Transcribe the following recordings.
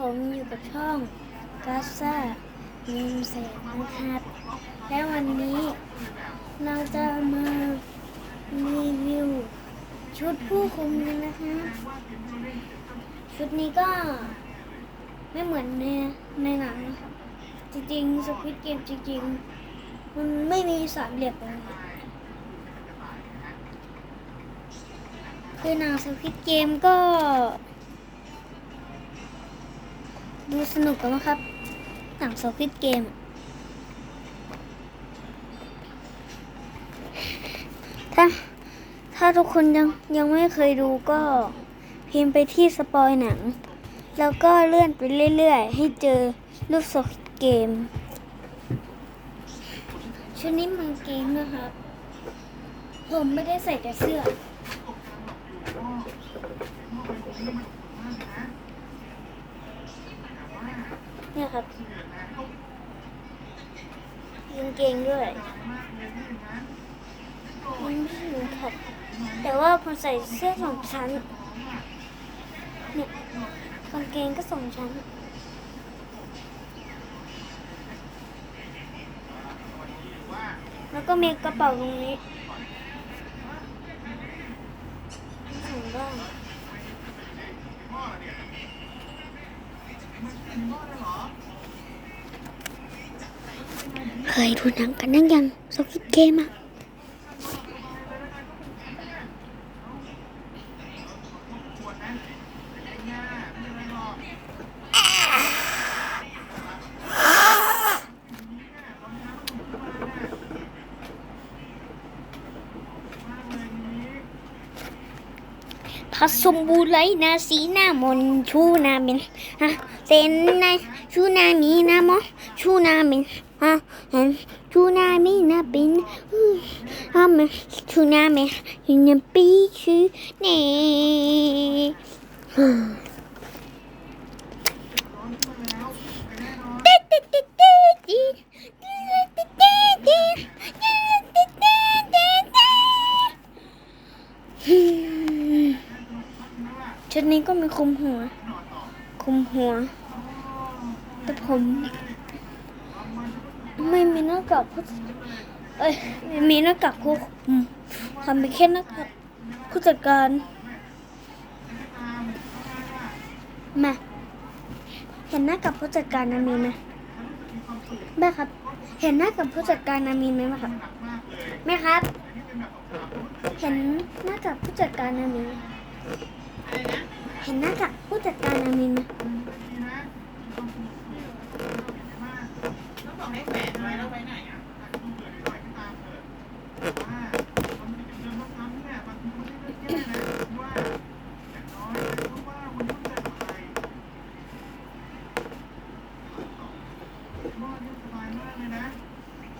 ผมอยู่กับช่องกาซ่าเนมเซนนะครับ และวันนี้เราจะมารีวิว ชุดผู้คุมกันนะคะชุดนี้ก็ไม่เหมือนในในหนังนะครับจริงๆสควิตเกมจริงๆ มันไม่มีสามเหลี่ยมตรงนี้คือหนังสควิตเกมก็ ดูสนุกกันนะครับ หนังสควิตเกม ถ้า ถ้าทุกคนยังยังไม่เคยดูก็พิมพ์ไปที่สปอยหนัง แล้วก็เลื่อนไปเรื่อยๆ ให้เจอรูปสควิตเกม ชุดนี้มันเกงนะครับ ผมไม่ได้ใส่แต่เสื้อ เนี่ยครับกางเกงด้วยยังไม่ถึงครับ แต่ว่าผมใส่เสื้อสองชั้นเนี่ยกางเกงก็สองชั้นแล้วก็มีกระเป๋าตรงนี้ใส่บ้าง 아이로랑 가는 양 속이 게마 Hasumbu lấy na si na mon chu na min ha sen na chu na mi na mo chu na min อาหารชูนามินะเป็นอามชูนามินะปีชูเน่ชุดนี้ก็มีคุมหัว คุมหัว แต่ผม ไม่มีหน้ากากผู้เอ้ยไม่มีหน้ากากผู้คุมทำไปแค่หน้ากากผู้จัดการมาเห็นหน้ากับผู้จัดการนามีไหมแม่ครับ เห็นหน้ากับผู้จัดการนามีไหมครับแม่ครับ เห็นหน้ากับผู้จัดการนามีเห็นหน้ากับผู้จัดการนามีไหม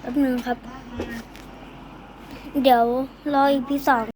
แป๊บนึงครับ เดี๋ยวรออีพีสอง